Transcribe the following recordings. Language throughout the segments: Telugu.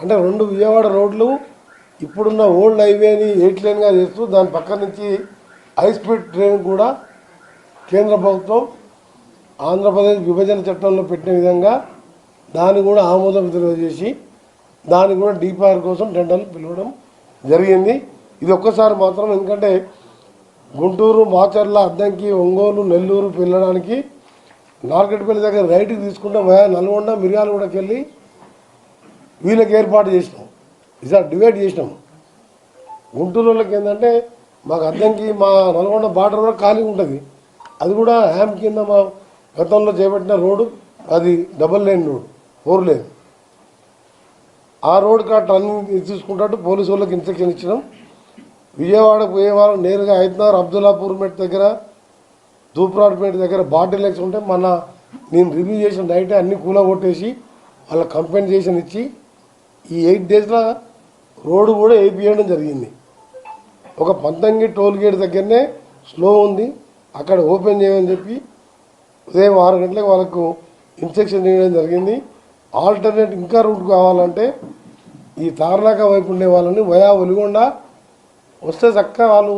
అంటే రెండు విజయవాడ రోడ్లు ఇప్పుడున్న ఓల్డ్ హైవేని ఎయిట్ లేన్గా చేస్తూ దాని పక్క నుంచి హై స్పీడ్ ట్రైన్ కూడా కేంద్ర ప్రభుత్వం ఆంధ్రప్రదేశ్ విభజన చట్టంలో పెట్టిన విధంగా దాన్ని కూడా ఆమోదం తెలియజేసి దాన్ని కూడా డీపీఆర్ కోసం టెండర్లు పిలవడం జరిగింది. ఇది ఒక్కసారి మాత్రం ఎందుకంటే గుంటూరు మాచర్ల అద్దంకి ఒంగోలు నెల్లూరు వెళ్ళడానికి నార్కెట్పల్లి దగ్గర రైట్కి తీసుకుంటే నల్గొండ నల్గొండ మిర్యాలగూడకి వెళ్ళి వీళ్ళకి ఏర్పాటు చేసినాం. ఈసారి డివైడ్ చేసినాం. గుంటూరు వాళ్ళకి ఏంటంటే మాకు అద్దంకి మా నల్గొండ బార్డర్ వరకు ఖాళీ ఉంటుంది. అది కూడా హ్యామ్ కింద మా గతంలో చేపట్టిన రోడ్డు అది double lane road four lane. ఆ రోడ్ కా అన్ని తీసుకుంటాడు పోలీసు వాళ్ళకి ఇన్స్ట్రక్షన్ ఇచ్చినాం. విజయవాడ పోయే వారం నేరుగా హైదరాబాద్ అబ్దుల్లాపూర్ మెట్ దగ్గర దూప్రాడ్పేట దగ్గర బాటిల్ ఎక్స్ ఉంటే మన నేను రివ్యూ చేసిన నైటే అన్ని కూల కొట్టేసి వాళ్ళ కంపెన్సేషన్ ఇచ్చి ఈ ఎయిట్ డేస్లో రోడ్డు కూడా వేయించడం జరిగింది. ఒక పంతంగి టోల్ గేట్ దగ్గరనే స్లో ఉంది. అక్కడ ఓపెన్ చేయమని చెప్పి ఉదయం ఆరు గంటలకు వాళ్ళకు ఇన్స్ట్రక్షన్ చేయడం జరిగింది. ఆల్టర్నేట్ ఇంకా రూట్ కావాలంటే ఈ తార్నాక వైపు ఉండే వాళ్ళని వయా ఒలిగొండ వస్తే చక్కగా వాళ్ళు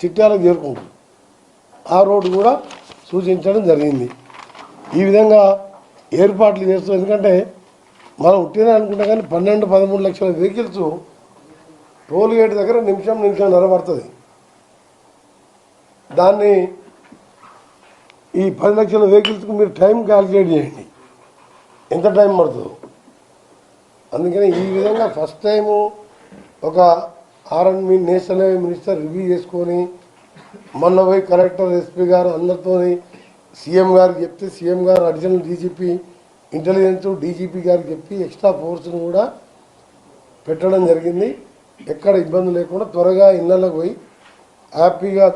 చిట్యాలకు చేరుకుంటారు. ఆ రోడ్డు కూడా సూచించడం జరిగింది. ఈ విధంగా ఏర్పాట్లు చేస్తూ ఎందుకంటే మనం ఉట్టిన అనుకుంటే కానీ పన్నెండు పదమూడు లక్షల వెహికల్స్ టోల్ గేట్ దగ్గర నిమిషం నిమిషం నిలబడుతుంది దాన్ని ఈ పది లక్షల వెహికల్స్కి మీరు టైం క్యాలిక్యులేట్ చేయండి. ఎంత టైం పడుతుందో. అందుకని ఈ విధంగా ఫస్ట్ టైము ఒక R and B national highway minister review చేసుకొని మొన్న పోయి కలెక్టర్ ఎస్పీ గారు అందరితో సీఎం గారికి చెప్తే సీఎం గారు అడిషనల్ డీజీపీ ఇంటెలిజెన్స్ డీజీపీ గారికి చెప్పి ఎక్స్ట్రా ఫోర్స్ను కూడా పెట్టడం జరిగింది. ఎక్కడ ఇబ్బంది లేకుండా త్వరగా ఇళ్ళకు పోయి హ్యాపీగా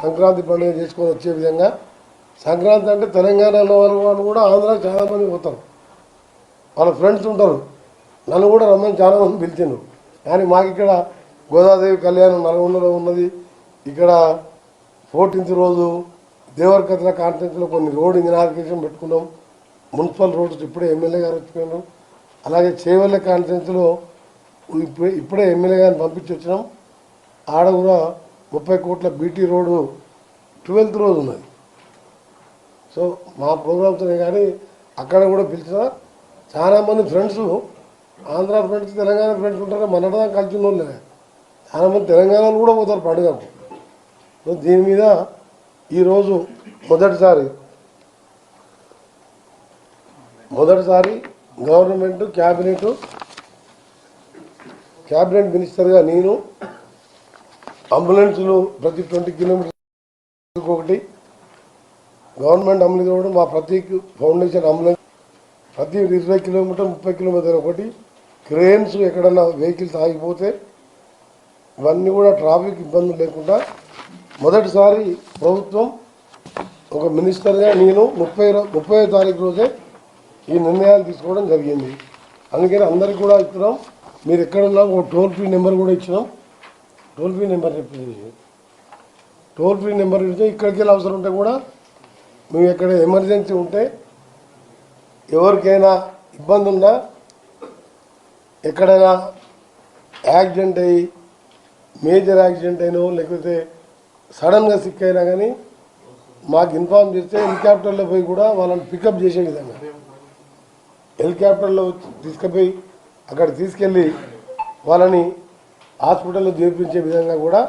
సంక్రాంతి పండుగ చేసుకొని వచ్చే విధంగా. సంక్రాంతి అంటే తెలంగాణలో వాళ్ళు వాళ్ళు కూడా ఆంధ్ర చాలామంది పోతారు. వాళ్ళ ఫ్రెండ్స్ ఉంటారు. నన్ను కూడా రమ్మని చాలామంది పిలిచిండ్రు. కానీ మాకు ఇక్కడ గోదాదేవి కళ్యాణం నల్గొండలో ఉన్నది. ఇక్కడ ఫోర్టీన్త్ రోజు దేవరకథల కాన్ఫరెన్స్లో కొన్ని రోడ్ ఇనాగ్రేషన్ పెట్టుకున్నాం. మున్సిపల్ రోడ్స్ ఇప్పుడే ఎమ్మెల్యే గారు వచ్చిపోయినాం అలాగే చేవల్ల కాన్ఫరెన్స్లో ఇప్పుడే ఇప్పుడే ఎమ్మెల్యే గారిని పంపించి వచ్చినాం. ఆడ కూడా ముప్పై కోట్ల బీటీ రోడ్డు ట్వెల్త్ రోజు ఉన్నది. సో మా ప్రోగ్రామ్స్నే కానీ అక్కడ కూడా పిలిచిన చాలామంది friends Andhra friends Telangana friends ఉంటారు. మనదా కలిసి ఉన్న వాళ్ళే. చాలామంది తెలంగాణలో కూడా పోతారు పండుగకు సో దీని మీద ఈరోజు మొదటిసారి మొదటిసారి గవర్నమెంట్ క్యాబినెట్ క్యాబినెట్ మినిస్టర్గా నేను అంబులెన్సులు ప్రతి ట్వంటీ కిలోమీటర్స్ ఒకటి గవర్నమెంట్ అమలు చేయడం మా ప్రతి ఫౌండేషన్ అంబులెన్స్ ప్రతి ఇరవై కిలోమీటర్ ముప్పై కిలోమీటర్ ఒకటి క్రేన్స్ ఎక్కడన్నా వెహికల్స్ ఆగిపోతే ఇవన్నీ కూడా ట్రాఫిక్ ఇబ్బందులు లేకుండా మొదటిసారి ప్రభుత్వం ఒక మినిస్టర్గా నేను ముప్పై ముప్పై తారీఖు రోజే ఈ నిర్ణయాలు తీసుకోవడం జరిగింది. అందుకని అందరికి కూడా ఇస్తున్నాం. మీరు ఎక్కడున్నా ఒక టోల్ ఫ్రీ నెంబర్ కూడా ఇచ్చినాం. టోల్ ఫ్రీ నెంబర్ చెప్పింది టోల్ ఫ్రీ నెంబర్ ఇస్తే ఇక్కడికి వెళ్ళి అవసరం ఉంటే కూడా మేము ఎక్కడ ఎమర్జెన్సీ ఉంటే ఎవరికైనా ఇబ్బంది ఉన్నా ఎక్కడైనా యాక్సిడెంట్ అయ్యి మేజర్ యాక్సిడెంట్ అయినో లేకపోతే సడన్గా సిక్ అయినా కానీ మాకు ఇన్ఫార్మ్ చేస్తే హెలికాప్టర్లో పోయి కూడా వాళ్ళని పికప్ చేసే విధంగా. హెలికాప్టర్లో తీసుకుపోయి అక్కడ తీసుకెళ్ళి వాళ్ళని హాస్పిటల్లో చేర్పించే విధంగా కూడా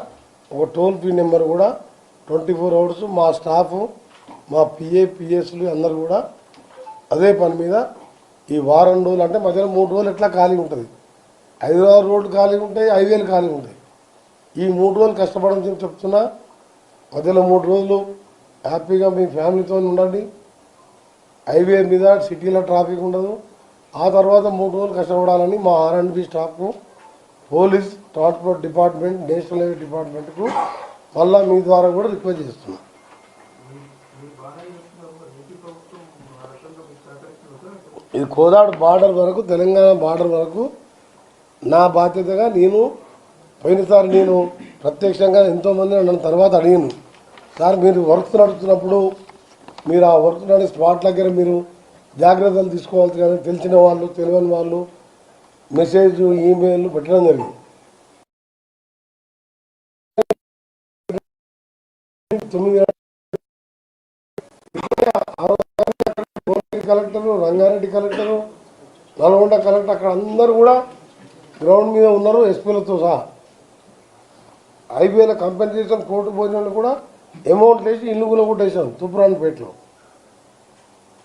ఒక టోల్ ఫ్రీ నెంబర్ కూడా ట్వంటీ ఫోర్ అవర్స్ మా స్టాఫ్ మా పిఏ పిఎస్లు అందరు కూడా అదే పని మీద ఈ వారం రోజులు అంటే మధ్యలో మూడు రోజులు ఎట్లా ఖాళీ ఉంటుంది? హైదరాబాద్ రోడ్లు ఖాళీ ఉంటాయి హైవేలు ఖాళీ ఉంటాయి. ఈ మూడు రోజులు కష్టపడడం చెప్తున్నా మధ్యలో మూడు రోజులు హ్యాపీగా మీ ఫ్యామిలీతో ఉండండి. హైవే మీద సిటీలో ట్రాఫిక్ ఉండదు. ఆ తర్వాత మూడు రోజులు కష్టపడాలని మా R and B స్టాఫ్కు police transport department national highway డిపార్ట్మెంట్కు మళ్ళా మీ ద్వారా కూడా రిక్వెస్ట్ చేస్తున్నాం. ఇది కోదాడు బార్డర్ వరకు తెలంగాణ బార్డర్ వరకు నా బాధ్యతగా నేను పోయినసారి నేను ప్రత్యక్షంగా ఎంతోమంది నన్ను తర్వాత అడిగాను సార్ మీరు వర్క్ నడుస్తున్నప్పుడు మీరు ఆ వర్క్ నడే స్పాట్ దగ్గర మీరు జాగ్రత్తలు తీసుకోవాల్సి కానీ తెలిసిన వాళ్ళు తెలియని వాళ్ళు మెసేజ్ ఈమెయిల్ పెట్టడం జరిగింది. తొమ్మిది collector Rangareddy collector Nalgonda collector అక్కడ అందరూ కూడా గ్రౌండ్ మీద ఉన్నారు ఎస్పీలతో సహా. ఐబీఐల కంపెన్సేషన్ కోర్టు భోజనాలు కూడా అమౌంట్ వేసి ఇల్లు కూడా కొట్టేసాం తూప్రాన్పేటలో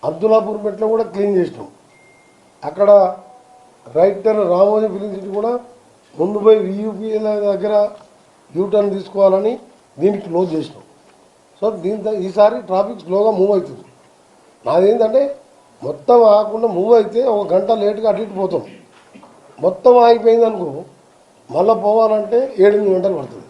అబ్దుల్లాపూర్ పెట్లో కూడా క్లీన్ చేసినాం. అక్కడ రైటర్ రామోజీ ఫిలిం సిటీ కూడా ముందు పోయి వియూపీల దగ్గర యూటర్న్ తీసుకోవాలని దీనికి క్లోజ్ చేసినాం. సో దీంతో ఈసారి ట్రాఫిక్ స్లోగా మూవ్ అవుతుంది. నాదేంటంటే మొత్తం ఆగకుండా మూవ్ అయితే ఒక గంట లేట్గా అటు ఇటు పోతాం. మొత్తం ఆగిపోయింది అనుకో మళ్ళీ పోవాలంటే ఏడెనిమిది గంటలు పడుతుంది.